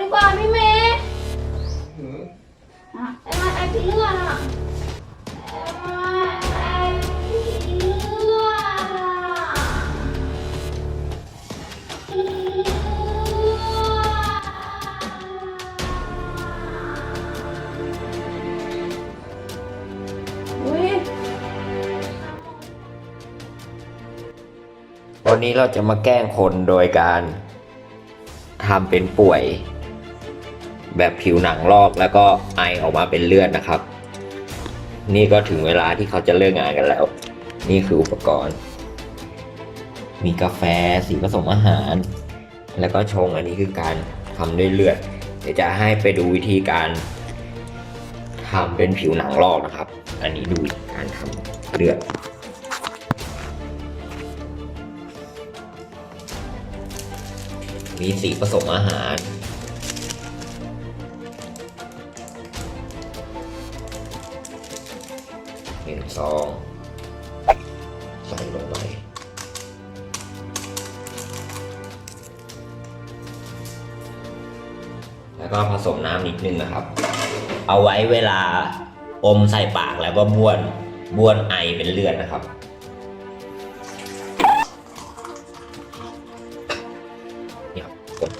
ดีกว่าพี่เมย์อะไอ้มาไอ้ผีเลื่อดอะไอ้มาไอ้ผีเลื่อดอะผีเลื่อดอุ้ยวันนี้เราจะมาแกล้งคนโดยการทำเป็นป่วย แบบผิวหนังลอกแล้วก็ไอออกมาเป็นเลือดนะครับ นี่ก็ถึงเวลาที่เขาจะเลิกงานกันแล้ว นี่คืออุปกรณ์ มีกาแฟสีผสมอาหาร แล้วก็ชงอันนี้คือการทำด้วยเลือด เดี๋ยวจะให้ไปดูวิธีการทำเป็นผิวหนังลอกนะครับ อันนี้ดูการทำเลือดมีสีผสมอาหาร ซอง ใส่ลงไปแล้วก็ผสมน้ำนิดนึงนะครับ เอาไว้เวลาอมใส่ปากแล้วก็บ้วนบ้วนไอเป็นเลือดนะครับ นี่ครับกด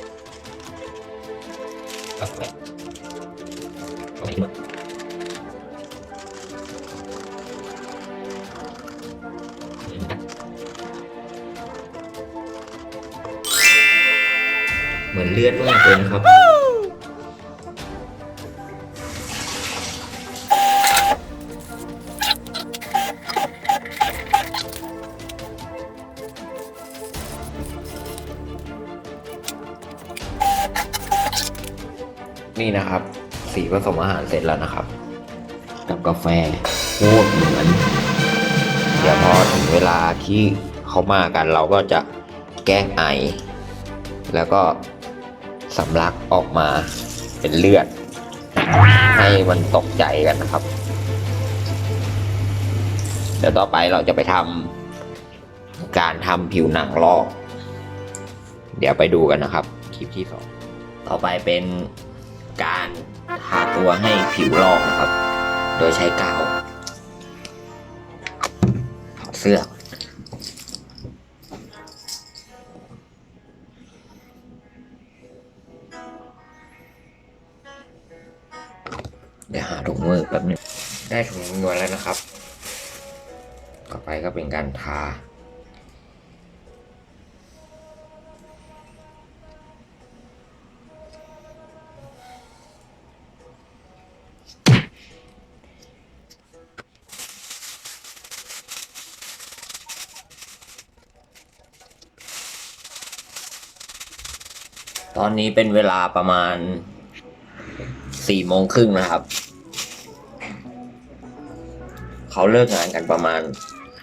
เลือดมากเลยนะครับ นี่นะครับ สีผสมอาหารเสร็จแล้วนะครับ กับกาแฟโคตรเหมือน เดี๋ยวพอถึงเวลาที่เขามากันเราก็จะแกล้งไอ แล้วก็ สำลักออกมาเป็นเลือด ให้มันตกใจกันนะครับ เดี๋ยวต่อไปเราจะไปทำการทำผิวหนังลอก เดี๋ยวไปดูกันนะครับ คลิปที่สองต่อไปเป็นการทาตัวให้ผิวลอกนะครับ โดยใช้กาวถอดเสื้อ ก็เป็นการทา ตอนนี้เป็นเวลาประมาณสี่โมงครึ่งนะครับ เขาเลิกงานกันประมาณ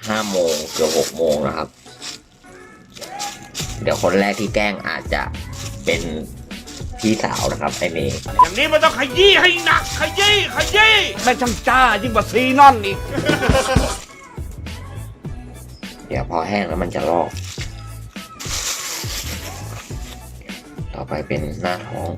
ห้าโมงเกือบหกโมงนะครับ เดี๋ยวคนแรกที่แกล้งอาจจะเป็นพี่สาวนะครับไอเมย์อย่างนี้มันต้องขยี้ให้หนัก ขยี้ขยี้แม่ช่างจ้ายิ่งกว่าซีนอนอีก เดี๋ยวพอแห้งแล้วมันจะลอก ต่อไปเป็นหน้าท้อง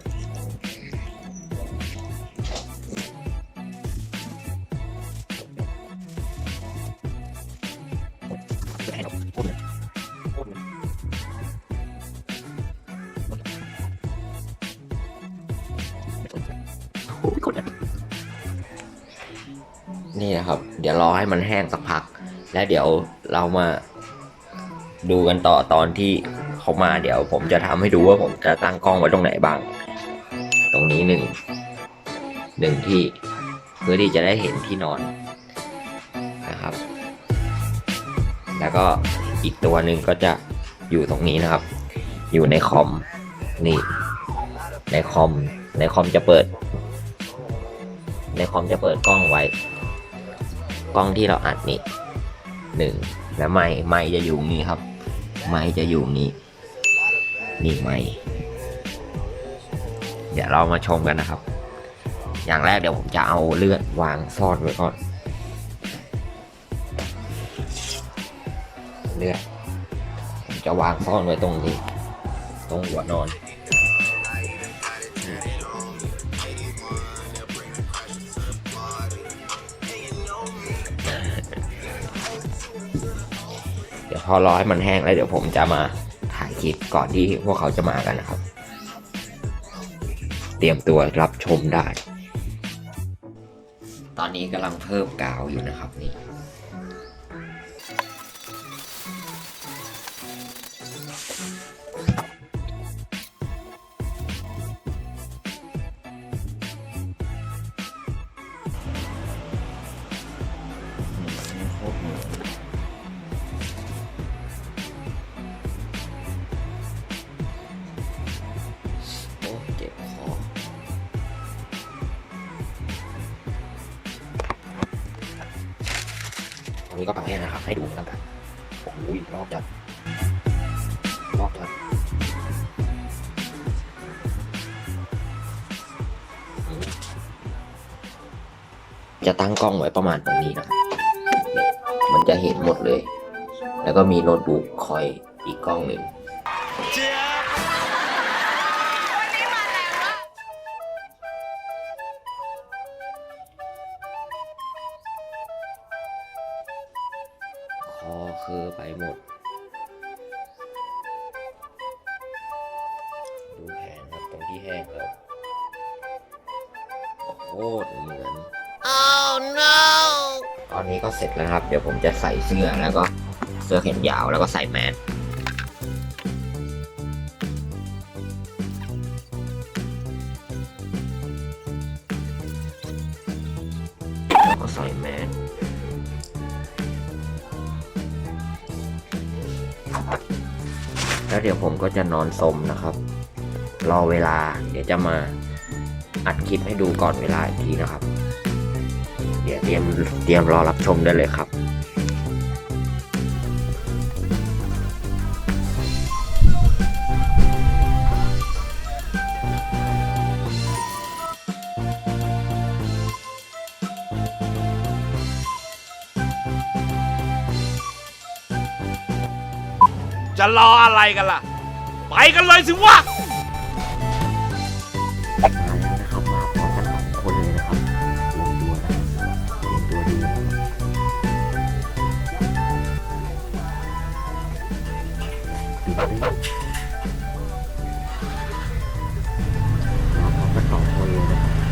นี่นะครับ เดี๋ยวรอให้มันแห้งสักพัก แล้วเดี๋ยวเรามาดูกันต่อตอนที่เขามาเดี๋ยวผมจะทำให้ดูว่าผมจะตั้งกล้องไว้ตรงไหนบ้าง ตรงนี้หนึ่งหนึ่งที่เพื่อที่จะได้เห็นที่นอนนะครับ แล้วก็อีกตัวหนึ่งก็จะอยู่ตรงนี้นะครับ อยู่ในคอมนี่ ในคอมในคอมจะเปิด ในคอมจะเปิดกล้องไว้ กล้องที่เราอัดนี่หนึ่งและไม้ไม้จะอยู่นี่ครับ ไม้จะอยู่นี่นี่ไม้เดี๋ยวเรามาชมกันนะครับ อย่างแรกเดี๋ยวผมจะเอาเลือดวางซ่อนไว้ก่อน เลือดผมจะวางซ่อนไว้ตรงนี้ ตรงหัวนอน อรอให้มันแห้งแล้วเดี๋ยวผมจะมาถ่ายคลิปก่อนที่พวกเขาจะมากันนะครับ เตรียมตัวรับชมได้ ตอนนี้กำลังเพิ่มกาวอยู่นะครับนี่ ก็ประเภทนะครับ ให้ดูแล้วกันโอ้โหรอบจัดรอบจัดจะตั้งกล้องไว้ประมาณตรงนี้นะครับมันจะเห็นหมดเลย แล้วก็มีโน้ตบุ๊กคอยอีกกล้องหนึ่ง แห้งแล้วโคตรเหมือน oh no ตอนนี้ก็เสร็จแล้วครับ เดี๋ยวผมจะใส่เสื้อแล้วก็เสื้อแขนยาวแล้วก็ใส่แมสแล้วก็ใส่แมสแล้วเดี๋ยวผมก็จะนอนสมนะครับ รอเวลา เดี๋ยวจะมาอัดคลิปให้ดูก่อนเวลาอีกทีนะครับ เดี๋ยวเตรียมเตรียมรอรับชมได้เลยครับจะรออะไรกันล่ะ ไปกันเลยสิวะ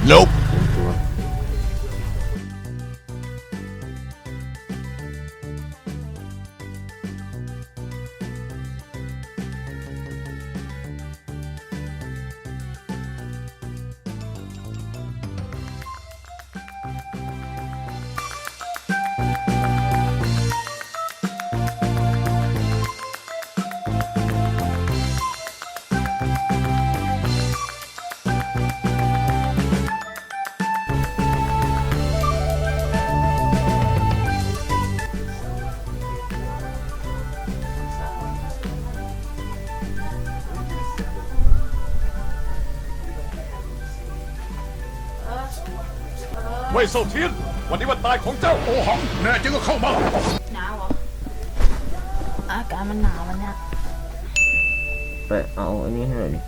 Nope ว่ยเซาเทียน วันนี้วันตายของเจ้าโอหัง แน่จริงก็เข้ามา หนาวเหรอ อากาศมันหนาวมันเนี่ยไปเอาอันนี้ให้หน่อยดิ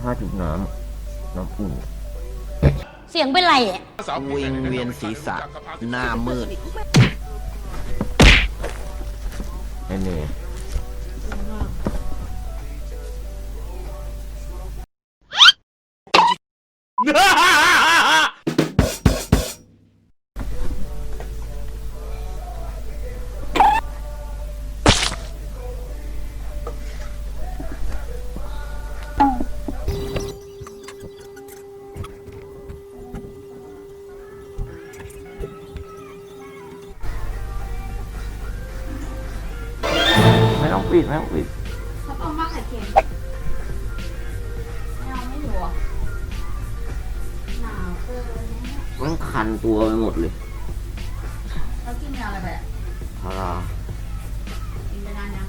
ผ้าจุกน้ำน้ำอุ่นเสียงเป็นไรอะวิงเวียนศีรษะหน้ามืด ไอ้เนี่ย ไม่ต้องปิดไม่ต้องปิดถ้าปอมมากไข่เค็มไม่เอาไม่อยู่อะหนาวเกินเนี่ยมันคันตัวไปหมดเลยแล้วกินยาอะไรไปอะพารากินไปนานยัง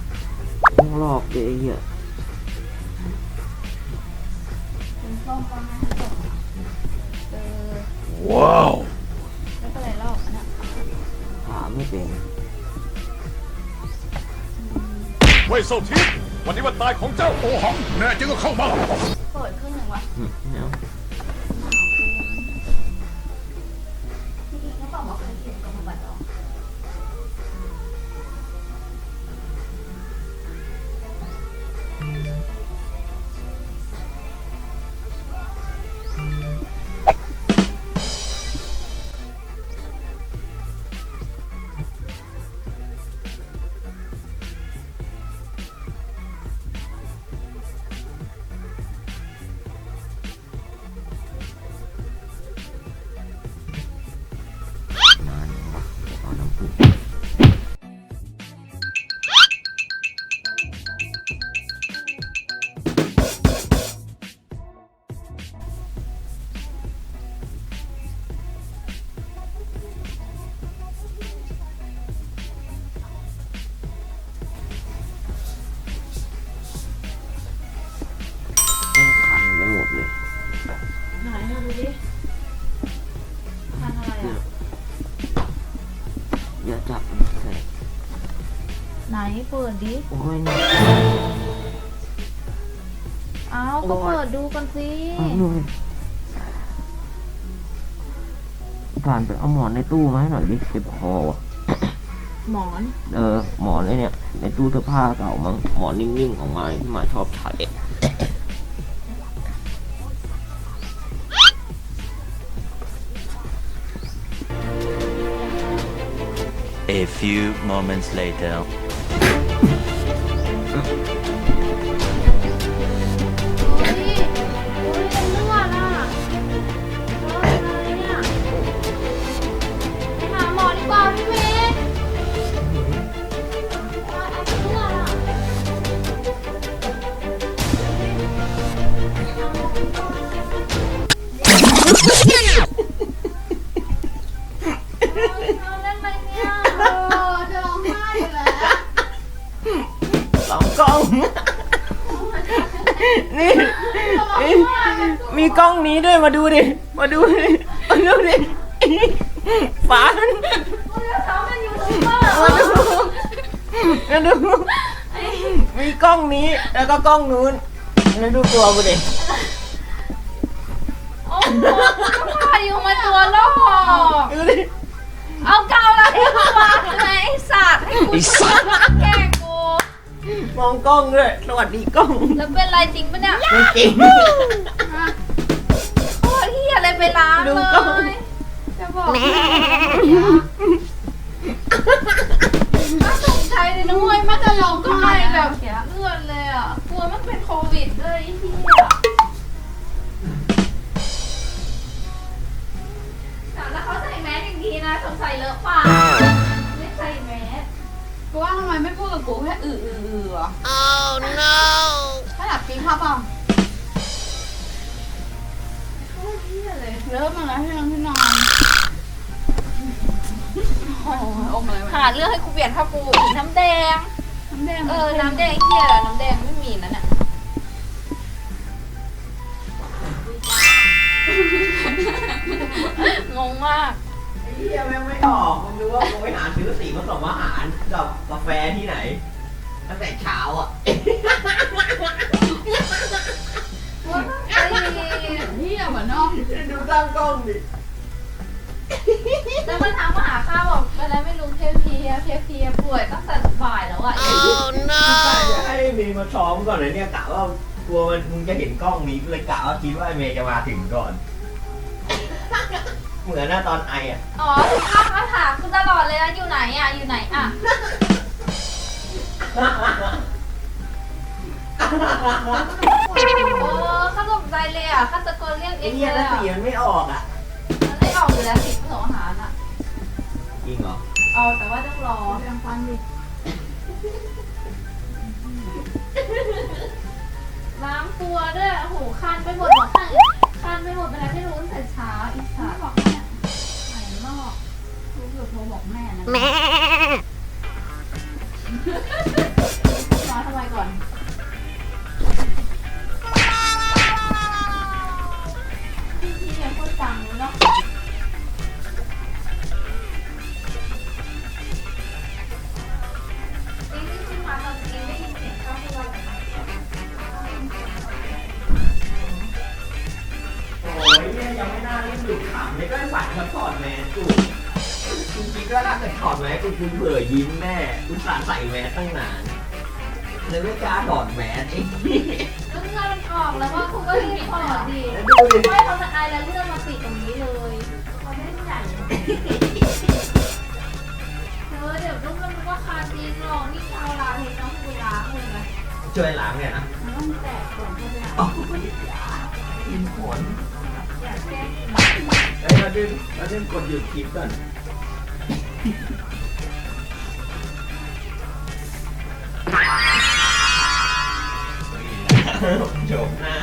ต้องลอกเยอะเหี้ยกินส้มก็ไม่ให้ส้มอะเออว้าว ไม่เป็นไรหรอกอันเนี้ยถามไม่เป็น ว่ยเซาเทียนวันนี้วันตายของเจ้าโอหังแน่จริงก็เข้ามาเปิดครึ่งหนึ่งวะอืมไม่เอาห เปิดดิ โอ้ยเนี่ยเอาก็เปิดดูกันสิผ่านไปเอาหมอนในตู้มาให้หน่อยดิเจ็บคอว่ะหมอน เออ หมอนไอ้เนี่ย ในตู้เสื้อผ้าเก่ามั้งหมอนนิ่มๆของไม้ที่มาชอบใช้ A few moments later. โนี้ด้วยมาดูดิ มาดูดิ มาดูดิฝามันเขาเป็นยูทูบเบอร์มาดูมาดู มีกล้องนี้แล้วก็กล้องนู้นแล้วดูตัวกูดิโอ้โหพายุมาตัวโลกดูดิ เอากาวแล้วให้กูวางเลยไอ้สัตว์ให้กูแกล้งกู มองกล้องด้วย สวัสดีกล้อง แล้วเป็นไรจริงปะเนี่ย ไม่จริง โคตรเฮียอะไรไปล้างดูเลกล้องยจะบอกแม่ถ้าสงสัยเลยนะเว้ยมันจะลงก็ไม่แบบเลือดเลยอะกลัวมันเป็นโควิดเลยไอ้เฮียแล้วเขาใส่แมสอย่างดีนะสงสัยเลอะปากไม่ใส่แมสกูว่าทำไมไม่พูดกับกูแค่อืออืออือวะ oh no ขนาดปีครับอะ เริ่มมาแล้วที่นอนที่นอนโอ้ยอมอะไรหาวะเรื่องให้กูเปลี่ยนผ้าปูอีกน้ำแดง น้ำแดงเออ น้ำแดงเฮียน้ำแดงไม่มีนั่นน่ะงงมากเฮียแม่งไม่ออกมึงดูว่ากูไปหาซื้อสีผสมอาหารกับกาแฟที่ไหนตั้งแต่เช้าอะ เฮียเหมือนเนาะดูตั้งกล้องดิแล้วมันทำมาหาข้าวบอกอะไรไม่รู้เคพีเคพีป่วยตั้งแต่บ่ายแล้วอะกะจะให้เมย์มาซ้อมก่อนเลยเนี่ยกะว่ากลัวมันมึงจะเห็นกล้องนี้เลยกะว่าคิดว่าเมย์จะมาถึงก่อน เหมือนหน้าตอนไออะอ๋อถึงข้าวมาถามกูตลอดเลยนะอยู่ไหนอะอยู่ไหนอะ เออข้าตกใจเลยอะข้าตะโกนเรียกเอไอ้งเหี้ยเลแล้วยสีอะมันไม่ออกอะมันไม่ออกอยู่แล้วสิผสมอาหารอะ จริงเหรอเอาแต่ว่าต้องรอยังฟังดิล้างตัวด้วยโอ้โหคันไปหมดหมดคันคันไปหมดไปแล้วไม่รู้ตั้งแต่เช้าอีกค่ะบอกแม่ไหนนอกกูเกือบโทรบอกแม่นะม ดุขำเลยก็ฝันมาถอดแมสกูกูคิดว่าถ้าเกิดถอดแมสกูกูเผื่อยิ้มแน่กูสาใส่แมสตั้งนานเลยไม่กล้าถอดแมสไอ้เหี้ยเรื่องมันออกแล้วว่าคุณก็รีบถอดดิแล้วดูดิ ไม่เขาจะอายแล้วเรื่องมาติดตรงนี้เลยเขาไม่ได้ใหญ่เธอเดี๋ยวลูกมันก็คาจริงหรอกนี่ชาวลาเทต้องไปล้างเลยนะช่วยล้างเนี่ยนะมันต้องแตกก่อนเข้าไปโอ้ยกินขน อยากแก้กินเฮ้ยเราดึงเราดึงกดหยุดคลิปก่อนจบหน้า